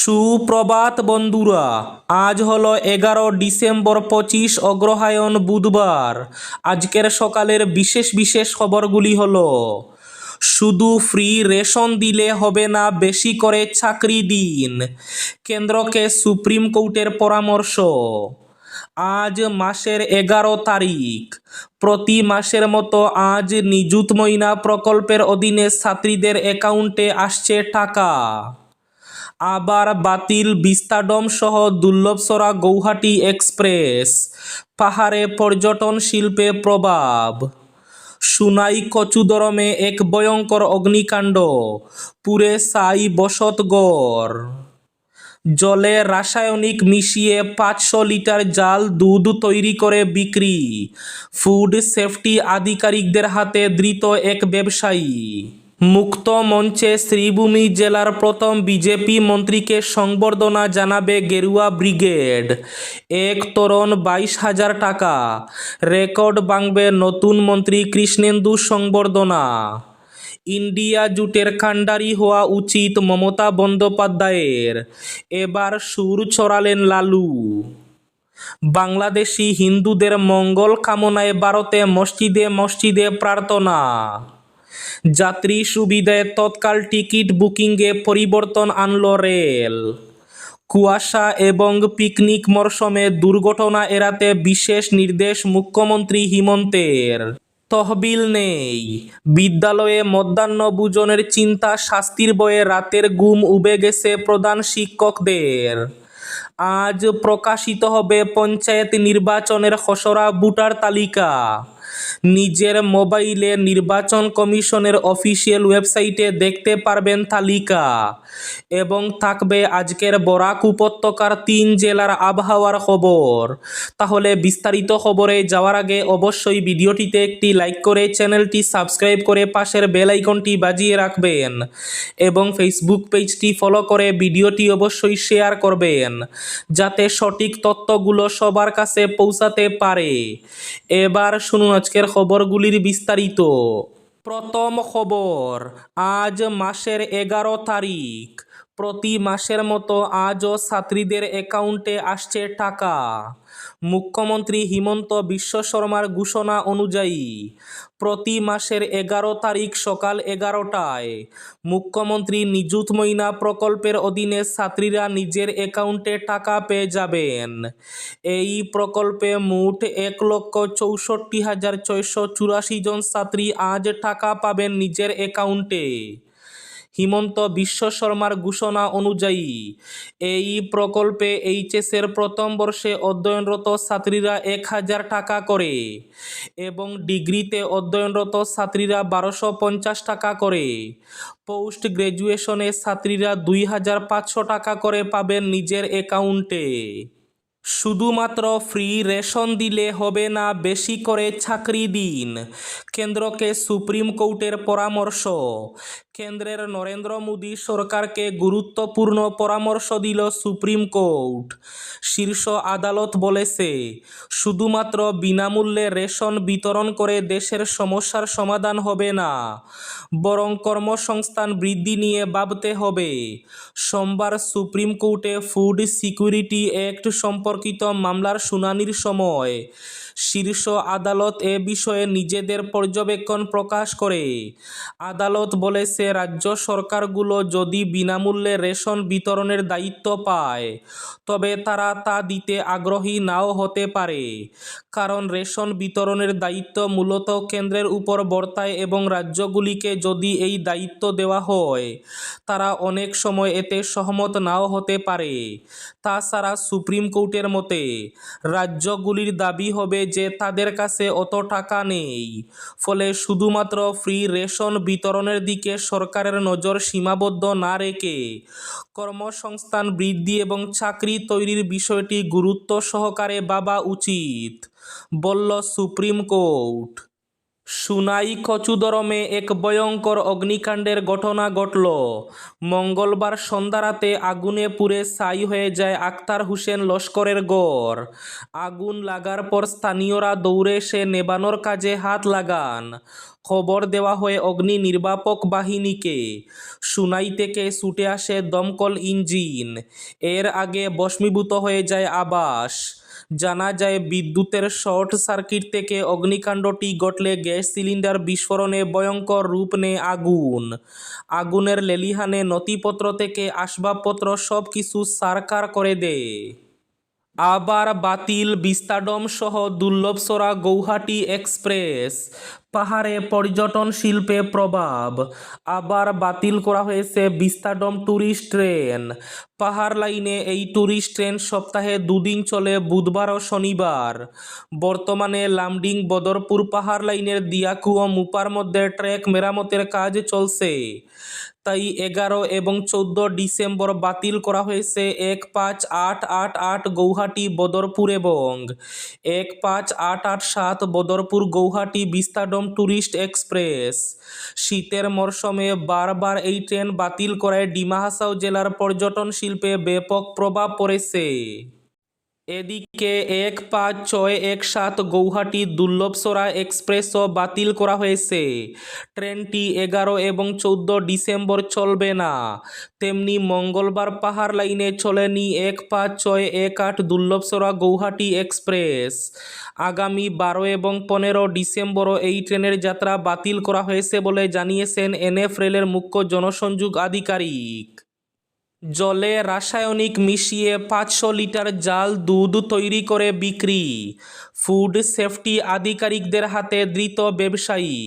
সুপ্রভাত বন্ধুরা, আজ হলো এগারো ডিসেম্বর পঁচিশ অগ্রহায়ণ বুধবার। আজকের সকালের বিশেষ বিশেষ খবরগুলি হলো, শুধু ফ্রি রেশন দিলে হবে না বেশি করে চাকরি দিন, কেন্দ্রকে সুপ্রিম কোর্টের পরামর্শ। আজ মাসের এগারো তারিখ, প্রতি মাসের মতো আজ নিযুত ময়না প্রকল্পের অধীনে ছাত্রীদের অ্যাকাউন্টে আসছে টাকা। আবার বাতিল বিস্তাডম সহ দুর্লভসরা গৌহাটি এক্সপ্রেস। পাহাড়ে পর্যটন শিল্পে প্রভাব। সুনাই কচুদরমে এক ভয়ঙ্কর অগ্নিকাণ্ড। পুরে সাই বসতগড় জলে রাসায়নিক মিশিয়ে পাঁচশো লিটার জাল দুধ তৈরি করে বিক্রি। ফুড সেফটি আধিকারিকদের হাতে ধৃত এক ব্যবসায়ী। মুক্ত মঞ্চে শ্রীভূমি জেলার প্রথম বিজেপি মন্ত্রীকে সংবর্ধনা জানাবে গেরুয়া ব্রিগেড। এক তরুণ বাইশ হাজার টাকা। রেকর্ড ভাঙবে নতুন মন্ত্রী কৃষ্ণেন্দু সংবর্ধনা। ইন্ডিয়া জুটের কাণ্ডারি হওয়া উচিত মমতা বন্দ্যোপাধ্যায়ের। এবার সুর ছড়ালেন লালু। বাংলাদেশি হিন্দুদের মঙ্গল কামনায় ভারতে মসজিদে মসজিদে প্রার্থনা। যাত্রী সুবিধায় তৎকাল টিকিট বুকিংয়ে পরিবর্তন আনল রেল। কুয়াশা এবং পিকনিক মরশুমে দুর্ঘটনা এড়াতে বিশেষ নির্দেশ মুখ্যমন্ত্রী হিমন্তের। তহবিল নেই। বিদ্যালয়ে মধ্যাহ্নভোজনের চিন্তা শাস্তির বয়ে রাতের ঘুম উবে গেছে প্রধান শিক্ষকদের। আজ প্রকাশিত হবে পঞ্চায়েত নির্বাচনের খসড়া ভোটার তালিকা। নিজের মোবাইলে নির্বাচন কমিশনের অফিসিয়াল ওয়েবসাইটে দেখতে পারবেন তালিকা। এবং থাকবে আজকের বরাক উপত্যকার তিন জেলার আবহাওয়ার খবর। তাহলে বিস্তারিত খবরে যাওয়ার আগে অবশ্যই ভিডিওটিতে একটি লাইক করে চ্যানেলটি সাবস্ক্রাইব করে পাশের বেল আইকনটি বাজিয়ে রাখবেন। এবং ফেসবুক পেজটি ফলো করে ভিডিওটি অবশ্যই শেয়ার করবেন। যাতে সঠিক তথ্যগুলো সবার কাছে পৌঁছাতে পারে। এবার শুনুন আজকের খবরগুলির বিস্তারিত। প্রথম খবর আজ মাসের এগারো তারিখ। প্রতি মাসের মতো আজও ছাত্রীদের অ্যাকাউন্টে আসছে টাকা। মুখ্যমন্ত্রী হিমন্ত বিশ্ব শর্মার ঘোষণা অনুযায়ী, প্রতি মাসের এগারো তারিখ সকাল এগারোটায় মুখ্যমন্ত্রী নিযুত ময়না প্রকল্পের অধীনে ছাত্রীরা নিজের অ্যাকাউন্টে টাকা পেয়ে যাবেন। এই প্রকল্পে মোট এক লক্ষ চৌষট্টি হাজার ছয়শো চুরাশি জন ছাত্রী আজ টাকা পাবেন নিজের অ্যাকাউন্টে। হিমন্ত বিশ্ব শর্মার ঘোষণা অনুযায়ী, এই প্রকল্পে এইচএসের প্রথম বর্ষে অধ্যয়নরত ছাত্রীরা এক হাজার টাকা করে এবং ডিগ্রিতে অধ্যয়নরত ছাত্রীরা বারোশো পঞ্চাশ টাকা করে। পোস্ট গ্র্যাজুয়েশনে ছাত্রীরা দুই হাজার পাঁচশো টাকা করে পাবেন নিজের অ্যাকাউন্টে। শুধুমাত্র ফ্রি রেশন দিলে হবে না বেশি করে চাকরি দিন। কেন্দ্রকে সুপ্রিম কোর্টের পরামর্শ। কেন্দ্রের নরেন্দ্র মোদী সরকারকে গুরুত্বপূর্ণ পরামর্শ দিল সুপ্রিম কোর্ট। শীর্ষ আদালত বলেছে, শুধুমাত্র বিনামূল্যে রেশন বিতরণ করে দেশের সমস্যার সমাধান হবে না, বরং কর্মসংস্থান বৃদ্ধি নিয়ে ভাবতে হবে। সোমবার সুপ্রিম কোর্টে ফুড সিকিউরিটি অ্যাক্ট সম্পর্কিত মামলার শুনানির সময় শীর্ষ আদালত এ বিষয়ে নিজেদের পর্যবেক্ষণ প্রকাশ করে। আদালত বলেছে, রাজ্য সরকারগুলো যদি বিনামূল্যে রেশন বিতরণের দায়িত্ব পায়, তবে তারা তা দিতে আগ্রহী নাও হতে পারে। কারণ রেশন বিতরণের দায়িত্ব মূলত কেন্দ্রের উপর বর্তায় এবং রাজ্যগুলিকে যদি এই দায়িত্ব দেওয়া হয়, তারা অনেক সময় এতে সহমত নাও হতে পারে। তাছাড়া সুপ্রিম কোর্টের মতে, রাজ্যগুলির দাবি হবে যে তাদের কাছে অত টাকা নেই। ফলে শুধুমাত্র ফ্রি রেশন বিতরণের দিকে সরকারের নজর সীমাবদ্ধ না রেখে কর্মসংস্থান বৃদ্ধি এবং চাকরি তৈরির বিষয়টি গুরুত্ব সহকারে ভাবা উচিত, বলল সুপ্রিম কোর্ট। সুনাই কচুদরমে এক ভয়ঙ্কর অগ্নিকাণ্ডের ঘটনা ঘটল। মঙ্গলবার সন্ধ্যারাতে আগুনে পুড়ে ছাই হয়ে যায় আক্তার হোসেন লস্করের গড় আগুন লাগার পর স্থানীয়রা দৌড়ে এসে নেবানোর কাজে হাত লাগান। খবর দেওয়া হয় অগ্নি নির্বাপক বাহিনীকে। সুনাই থেকে ছুটে আসে দমকল ইঞ্জিন। এর আগে বস্মীভূত হয়ে যায় আবাস। জানা যায়, বিদ্যুতের শর্ট সার্কিট থেকে অগ্নিকাণ্ডটি ঘটলে গ্যাস সিলিন্ডার বিস্ফোরণে ভয়ঙ্কর রূপ নেয় আগুন। আগুনের লেলিহানে নথিপত্র থেকে আসবাবপত্র সব কিছু সারকার করে দেয়। আবার বাতিল বিস্তাডম সহ দুর্লভসরা গৌহাটি এক্সপ্রেস। পাহাড়ে পর্যটন শিল্পে প্রভাব। আবার বাতিল করা হয়েছে বিস্তাডম ট্যুরিস্ট ট্রেন। পাহাড় লাইনে এই ট্যুরিস্ট ট্রেন সপ্তাহে দুদিন চলে বুধবার ও শনিবার। বর্তমানে লামডিং বদরপুর পাহাড় লাইনের দিয়াকু ও মুপার মধ্যে ট্র্যাক মেরামতের কাজ চলছে। তাই এগারো এবং চৌদ্দ ডিসেম্বর বাতিল করা হয়েছে। এক পাঁচ আট আট আট গৌহাটি, বদরপুর এবং এক পাঁচ আট আট সাত Badarpur, Guwahati, vistadome tourist express. শীতের মরশুমে বারবার এই ট্রেন বাতিল করায় ডিমা হাসাও জেলার পর্যটন শিল্পে ব্যাপক প্রভাব পড়েছে। এদিকে এক পাঁচ ছয় এক সাত গৌহাটি দুর্লভসরা এক্সপ্রেসও বাতিল করা হয়েছে। ট্রেনটি এগারো এবং চৌদ্দ ডিসেম্বর চলবে না। তেমনি মঙ্গলবার পাহাড় লাইনে চলেনি এক পাঁচ ছয় এক আট দুর্লভসরা গৌহাটি এক্সপ্রেস। আগামী বারো এবং পনেরো ডিসেম্বরও এই ট্রেনের যাত্রা বাতিল করা হয়েছে বলে জানিয়েছেন এনএফ রেলের মুখ্য জনসংযোগ আধিকারিক। জলে রাসায়নিক মিশিয়ে পাঁচশো লিটার জাল দুধ তৈরি করে বিক্রি। ফুড সেফটি আধিকারিকদের হাতে ধৃত ব্যবসায়ী।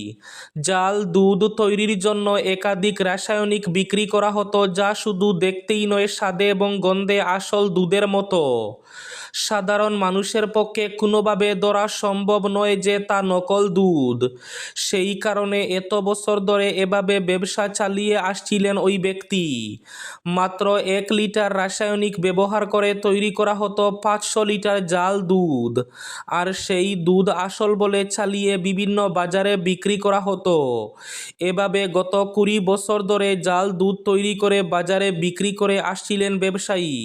জাল দুধ তৈরির জন্য একাধিক রাসায়নিক বিক্রি করা হতো, যা শুধু দেখতেই নয়, স্বাদে এবং গন্ধে আসল দুধের মতো। সাধারণ মানুষের পক্ষে কোনোভাবে ধরা সম্ভব নয় যে তা নকল দুধ। সেই কারণে এত বছর ধরে এভাবে ব্যবসা চালিয়ে আসছিলেন ওই ব্যক্তি। মাত্র এক লিটার রাসায়নিক ব্যবহার করে তৈরি করা হতো পাঁচশো লিটার জাল দুধ। আর সেই দুধ আসল বলে চালিয়ে বিভিন্ন বাজারে বিক্রি করা হতো। এভাবে গত কুড়ি বছর ধরে জাল দুধ তৈরি করে বাজারে বিক্রি করে আসছিলেন ব্যবসায়ী।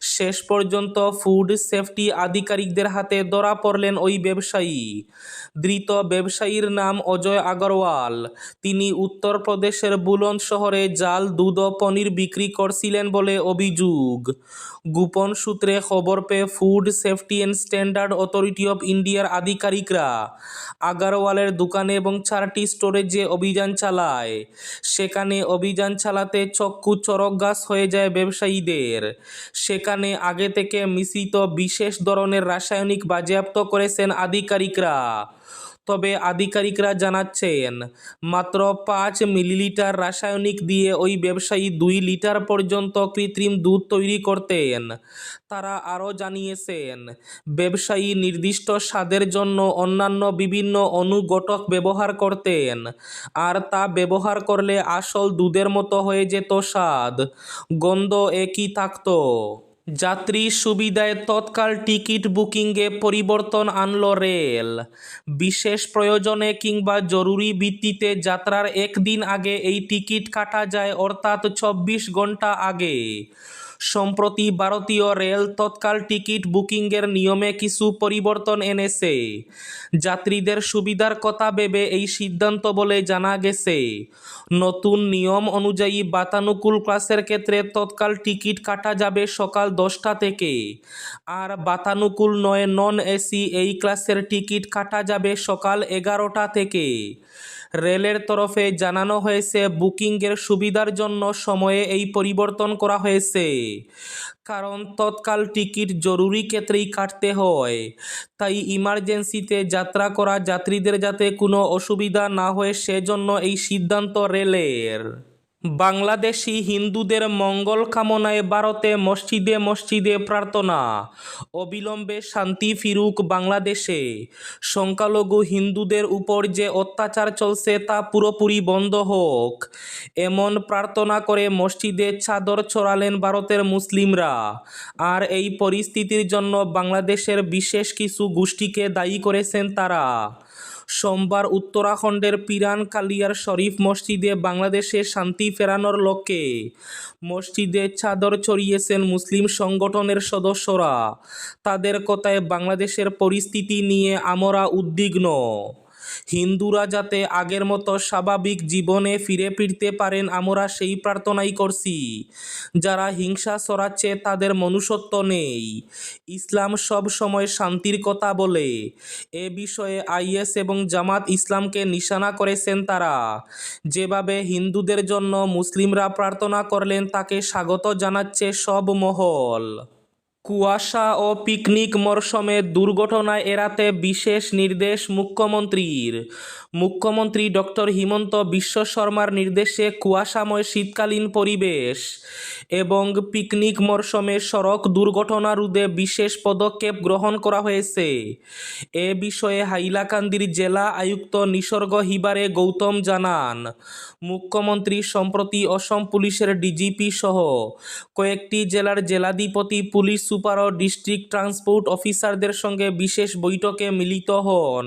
শেষ পর্যন্ত ফুড সেফটি আধিকারিকদের হাতে ধরা পড়লেন ওই ব্যবসায়ী। ধৃত ব্যবসায়ীর নাম অজয় আগরওয়াল। তিনি উত্তরপ্রদেশের বুলন্দ শহরে জাল, দুধ ও পনির বিক্রি করছিলেন বলে অভিযোগ। গোপন সূত্রে খবর পেয়ে food safety and standard authority of ইন্ডিয়ার আধিকারিকরা আগারওয়ালের দোকানে এবং চারটি স্টোরেজে অভিযান চালায়, সেখানে অভিযান চালাতে চক্ষু চরক গাছ হয়ে যায় ব্যবসায়ীদের। সেখানে আগে থেকে মিশ্রিত বিশেষ ধরনের রাসায়নিক বাজেয়াপ্ত করেছেন আধিকারিকরা। তবে আধিকারিকরা জানাচ্ছেন, মাত্র পাঁচ মিলিলিটার রাসায়নিক দিয়ে ওই ব্যবসায়ী দুই লিটার পর্যন্ত কৃত্রিম দুধ তৈরি করতেন। তারা আরও জানিয়েছেন, ব্যবসায়ী নির্দিষ্ট স্বাদের জন্য অন্যান্য বিভিন্ন অনুঘটক ব্যবহার করতেন, আর তা ব্যবহার করলে আসল দুধের মতো হয়ে যেত স্বাদ, গন্ধ একই থাকতো। যাত্রী সুবিধায় তৎকাল টিকিট বুকিংয়ে পরিবর্তন আনল রেল। বিশেষ প্রয়োজনে কিংবা জরুরি ভিত্তিতে যাত্রার একদিন আগে এই টিকিট কাটা যায়, অর্থাৎ চব্বিশ ঘণ্টা আগে। সম্প্রতি ভারতীয় রেল তৎকাল টিকিট বুকিংয়ের নিয়মে কিছু পরিবর্তন এনেছে। যাত্রীদের সুবিধার কথা ভেবে এই সিদ্ধান্ত বলে জানা গেছে। নতুন নিয়ম অনুযায়ী বাতানুকূল ক্লাসের ক্ষেত্রে তৎকাল টিকিট কাটা যাবে সকাল দশটা থেকে। আর বাতানুকূল নয় নন এসি এই ক্লাসের টিকিট কাটা যাবে সকাল এগারোটা থেকে। রেলের তরফে জানানো হয়েছে বুকিংয়ের সুবিধার জন্য সময়ে এই পরিবর্তন করা হয়েছে। কারণ তৎকাল টিকিট জরুরি ক্ষেত্রেই কাটতে হয়। তাই ইমার্জেন্সিতে যাত্রা করা যাত্রীদের যাতে কোনো অসুবিধা না হয়, সেজন্য এই সিদ্ধান্ত রেলের। বাংলাদেশি হিন্দুদের মঙ্গল কামনায় ভারতে মসজিদে মসজিদে প্রার্থনা। অবিলম্বে শান্তি ফিরুক বাংলাদেশে। সংখ্যালঘু হিন্দুদের উপর যে অত্যাচার চলছে তা পুরোপুরি বন্ধ হোক। এমন প্রার্থনা করে মসজিদে চাদর ছড়ালেন ভারতের মুসলিমরা। আর এই পরিস্থিতির জন্য বাংলাদেশের বিশেষ কিছু গোষ্ঠীকে দায়ী করেছেন তারা। সোমবার উত্তরাখণ্ডের পিরান কালিয়ার শরীফ মসজিদে বাংলাদেশে শান্তি ফেরানোর লক্ষ্যে মসজিদে চাদর ছড়িয়েছেন মুসলিম সংগঠনের সদস্যরা। তাদের কথায় বাংলাদেশের পরিস্থিতি নিয়ে আমরা উদ্বিগ্ন। হিন্দুরা যাতে আগের মতো স্বাভাবিক জীবনে ফিরে ফিরতে পারেন, আমরা সেই প্রার্থনাই করছি। যারা হিংসা ছড়াচ্ছে, তাদের মনুষ্যত্ব নেই। ইসলাম সব সময় শান্তির কথা বলে। এ বিষয়ে আইএস এবং জামাত ইসলামকে নিশানা করেছেন তারা। যেভাবে হিন্দুদের জন্য মুসলিমরা প্রার্থনা করলেন, তাকে স্বাগত জানাচ্ছে সব মহল। কুয়াশা ও পিকনিক মরশুমে দুর্ঘটনা এড়াতে বিশেষ নির্দেশ মুখ্যমন্ত্রীর। মুখ্যমন্ত্রী ডক্টর হিমন্ত বিশ্ব শর্মার নির্দেশে কুয়াশাময় শীতকালীন পরিবেশ এবং পিকনিক মরশুমে সড়ক দুর্ঘটনা রোধে বিশেষ পদক্ষেপ গ্রহণ করা হয়েছে। এ বিষয়ে হাইলাকান্দির জেলা আয়ুক্ত নিসর্গ হিবারে গৌতম জানান। মুখ্যমন্ত্রী সম্প্রতি অসম পুলিশের ডিজিপি সহ কয়েকটি জেলার জেলাধিপতি পুলিশ সুপার ও ডিস্ট্রিক্ট ট্রান্সপোর্ট অফিসারদের সঙ্গে বিশেষ বৈঠকে মিলিত হন।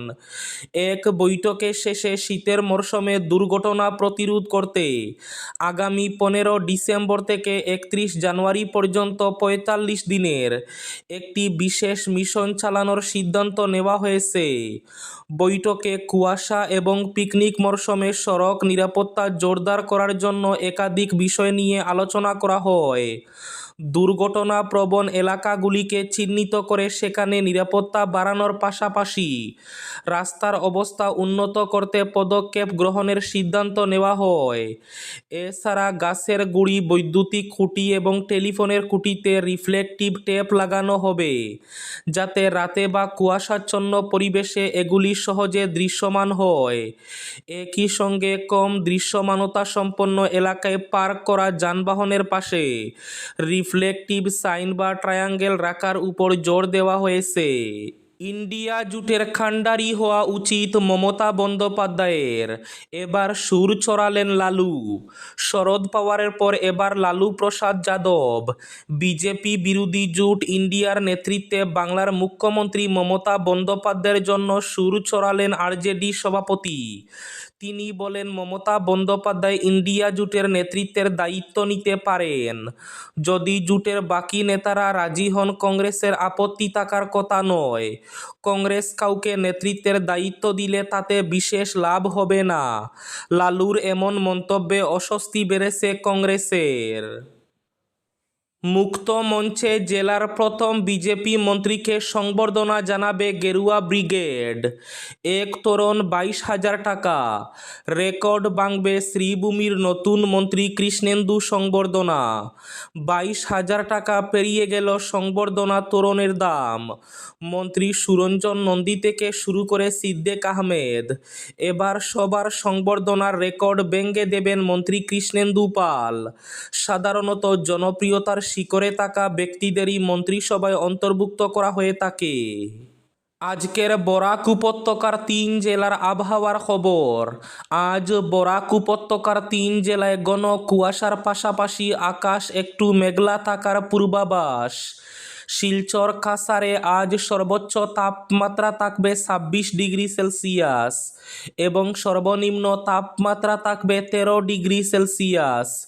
এক বৈঠকে শেষে শীতের মরশুমে দুর্ঘটনা প্রতিরোধ করতে আগামী পনেরো ডিসেম্বর থেকে একত্রিশ জানুয়ারি পর্যন্ত পঁয়তাল্লিশ দিনের একটি বিশেষ মিশন চালানোর সিদ্ধান্ত নেওয়া হয়েছে। বৈঠকে কুয়াশা এবং পিকনিক মরশুমে সড়ক নিরাপত্তা জোরদার করার জন্য একাধিক বিষয় নিয়ে আলোচনা করা হয়। দুর্ঘটনা প্রবণ এলাকাগুলিকে চিহ্নিত করে সেখানে নিরাপত্তা বাড়ানোর পাশাপাশি রাস্তার অবস্থা উন্নত করতে পদক্ষেপ গ্রহণের সিদ্ধান্ত নেওয়া হয়। এছাড়া গাছের গুঁড়ি, বৈদ্যুতিক খুঁটি এবং টেলিফোনের খুঁটিতে রিফ্লেকটিভ টেপ লাগানো হবে, যাতে রাতে বা কুয়াশাচ্ছন্ন পরিবেশে এগুলি সহজে দৃশ্যমান হয়। একই সঙ্গে কম দৃশ্যমানতা সম্পন্ন এলাকায় পার্ক করা যানবাহনের পাশে রিফ্লেকটিভ সাইন বা ট্রায়াঙ্গেল রাখার উপর জোর দেওয়া হয়েছে। ইন্ডিয়া জুটের খান্ডারি হওয়া উচিত মমতা বন্দ্যোপাধ্যায়ের। এবার সুর ছড়ালেন লালু। শরদ পাওয়ারের পর এবার লালু প্রসাদ যাদব। বিজেপি বিরোধী জুট ইন্ডিয়ার নেতৃত্বে বাংলার মুখ্যমন্ত্রী মমতা বন্দ্যোপাধ্যায়ের জন্য সুর চড়ালেন আরজেডি সভাপতি। তিনি বলেন, মমতা বন্দ্যোপাধ্যায় ইন্ডিয়া জুটের নেতৃত্বের দায়িত্ব নিতে পারেন। যদি জুটের বাকি নেতারা রাজি হন, কংগ্রেসের আপত্তি থাকার কথা নয়। কংগ্রেস কাউকে নেতৃত্বের দায়িত্ব দিলে তাতে বিশেষ লাভ হবে না। লালুর এমন মন্তব্যে অস্বস্তি বেড়েছে কংগ্রেসের। মুক্ত মঞ্চে জেলার প্রথম বিজেপি মন্ত্রীকে সংবর্ধনা জানাবে গেরুয়া ব্রিগেড। এক তরুণ বাইশ হাজার টাকা। রেকর্ড ভাঙবে শ্রীভূমির নতুন মন্ত্রী কৃষ্ণেন্দু সংবর্ধনা। বাইশ হাজার টাকা পেরিয়ে গেল সংবর্ধনা তরুণের দাম। মন্ত্রী সুরঞ্জন নন্দী থেকে শুরু করে সিদ্দেক আহমেদ। এবার সবার সংবর্ধনার রেকর্ড ভেঙে দেবেন মন্ত্রী কৃষ্ণেন্দু পাল। সাধারণত জনপ্রিয়তার শিখরে থাকা ব্যক্তিদেরই মন্ত্রিসভায় অন্তর্ভুক্ত করা হয়ে থাকে। আজকের বরাক উপত্যকার তিন জেলার আবহাওয়ার খবর। আজ বরাক উপত্যকার তিন জেলায় ঘন কুয়াশার পাশাপাশি আকাশ একটু মেঘলা থাকার পূর্বাভাস। শিলচর কাসারে আজ সর্বোচ্চ তাপমাত্রা থাকবে ছাব্বিশ ডিগ্রি সেলসিয়াস এবং সর্বনিম্ন তাপমাত্রা থাকবে তেরো ডিগ্রি সেলসিয়াস।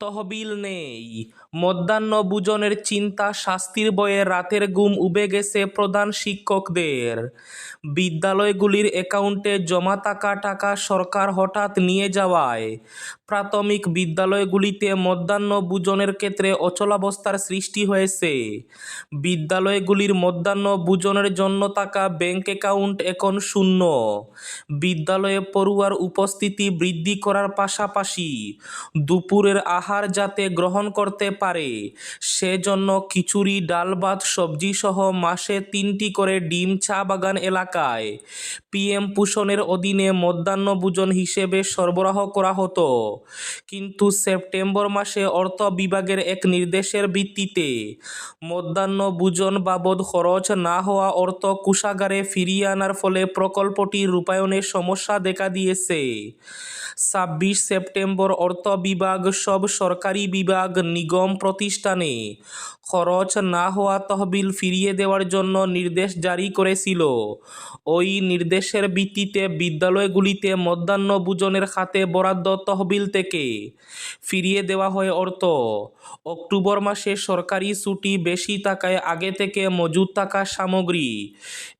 তহবিল নেই। মধ্যাহ্নভোজনের চিন্তা শাস্তির বয়ে রাতের ঘুম উবে গেছে প্রধান শিক্ষকদের। বিদ্যালয়গুলির অ্যাকাউন্টে জমা থাকা টাকা সরকার হঠাৎ নিয়ে যাওয়ায় প্রাথমিক বিদ্যালয়গুলিতে মধ্যাহ্নভোজনের ক্ষেত্রে অচলাবস্থার সৃষ্টি হয়েছে। বিদ্যালয়গুলির মধ্যাহ্নভোজনের জন্য থাকা ব্যাংক অ্যাকাউন্ট এখন শূন্য। বিদ্যালয়ে পড়ুয়ার উপস্থিতি বৃদ্ধি করার পাশাপাশি দুপুরের আহার আহার যাতে গ্রহণ করতে পারে, সেজন্য খিচুড়ি, ডাল ভাত, সবজি সহ মাসে তিনটি করে ডিম চা বাগান এলাকায় পিএম পোষণের অধীনে মধ্যাহ্নভোজন হিসেবে সরবরাহ করা হতো। কিন্তু সেপ্টেম্বর মাসে অর্থ বিভাগের এক নির্দেশের ভিত্তিতে মধ্যাহ্নভোজন বাবদ খরচ না হওয়া অর্থ কোষাগারে ফিরিয়ে আনার ফলে প্রকল্পটি রূপায়ণে সমস্যা দেখা দিয়েছে। ছাব্বিশ সেপ্টেম্বর অর্থ বিভাগ সব সরকারি বিভাগ, নিগম প্রতিষ্ঠানে। খরচ না হওয়া তহবিল ফিরিয়ে দেওয়ার জন্য নির্দেশ জারি করেছিল। ওই নির্দেশের ভিত্তিতে বিদ্যালয়গুলিতে মধ্যাহ্নভোজনের খাতে বরাদ্দ তহবিল থেকে ফিরিয়ে দেওয়া হয় অর্থ। অক্টোবর মাসে সরকারি ছুটি বেশি থাকায় আগে থেকে মজুদ থাকা সামগ্রী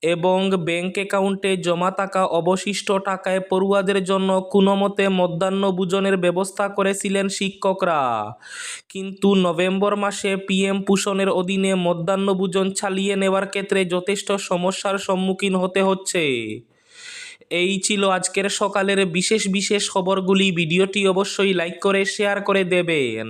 এবং ব্যাংক অ্যাকাউন্টে জমা থাকা অবশিষ্ট টাকায় পড়ুয়াদের জন্য কোনোমতে মধ্যাহ্নভোজনের ব্যবস্থা করেছিলেন শিক্ষকরা কিন্তু নভেম্বর মাসে পিএম পোষণের অধীনে মধ্যাহ্নভোজন চালিয়ে নেওয়ার ক্ষেত্রে যথেষ্ট সমস্যার সম্মুখীন হতে হচ্ছে। এই ছিল আজকের সকালের বিশেষ বিশেষ খবরগুলি। ভিডিওটি অবশ্যই লাইক করে, শেয়ার করে দেবেন।